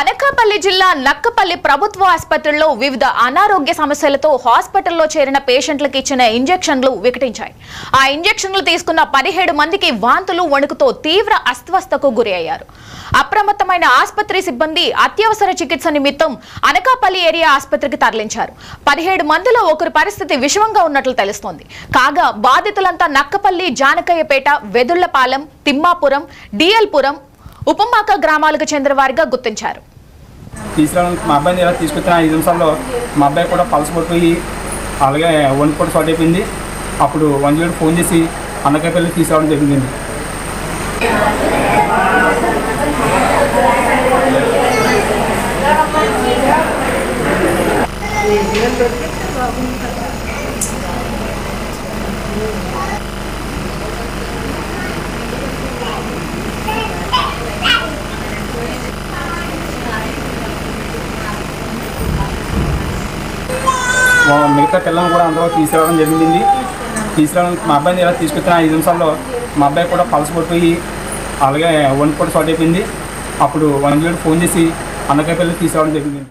అనకాపల్లి జిల్లా నక్కపల్లి ప్రభుత్వ ఆసుపత్రిలో వివిధ అనారోగ్య సమస్యలతో హాస్పిటల్లో చేరిన పేషెంట్లకు ఇచ్చిన ఇంజెక్షన్లు వికటించాయి. ఆ ఇంజెక్షన్లు తీసుకున్న పదిహేడు మందికి వాంతులు వణుకుతో తీవ్ర అస్వస్థకు గురి అయ్యారు. అప్రమత్తమైన ఆసుపత్రి సిబ్బంది అత్యవసర చికిత్స నిమిత్తం అనకాపల్లి ఏరియా ఆసుపత్రికి తరలించారు. పదిహేడు మందిలో ఒకరి పరిస్థితి విషమంగా ఉన్నట్లు తెలుస్తోంది. కాగా బాధితులంతా నక్కపల్లి జానకయ్యపేట వెదుళ్ళపాలెం తిమ్మాపురం డిఎల్పురం ఉపమాక గ్రామాలకు చెందిన వారిగా గుర్తించారు. తీసుకురావడానికి మా అబ్బాయిని ఎలా తీసుకొచ్చిన ఐదు నిమిషాల్లో మా అబ్బాయి కూడా పల్స్ పడిపోయి అలాగే వణుకు కూడా షార్ట్ అయిపోయింది. అప్పుడు వన్ జీరో ఫోన్ చేసి అన్నకాయపల్లి తీసుకురావడం జరిగింది మా మిగతా పిల్లలను కూడా అందరూ తీసుకురావడం జరిగింది. తీసుకురావడానికి మా అబ్బాయిని ఇలా తీసుకొచ్చిన ఐదు నిమిషాల్లో మా అబ్బాయి కూడా పలసపడిపోయి అలాగే వణుకు కూడా షార్ట్ అయిపోయింది. అప్పుడు వన్ జీరో ఫోన్ చేసి అన్నకాయపల్లి తీసుకురావడం జరిగింది.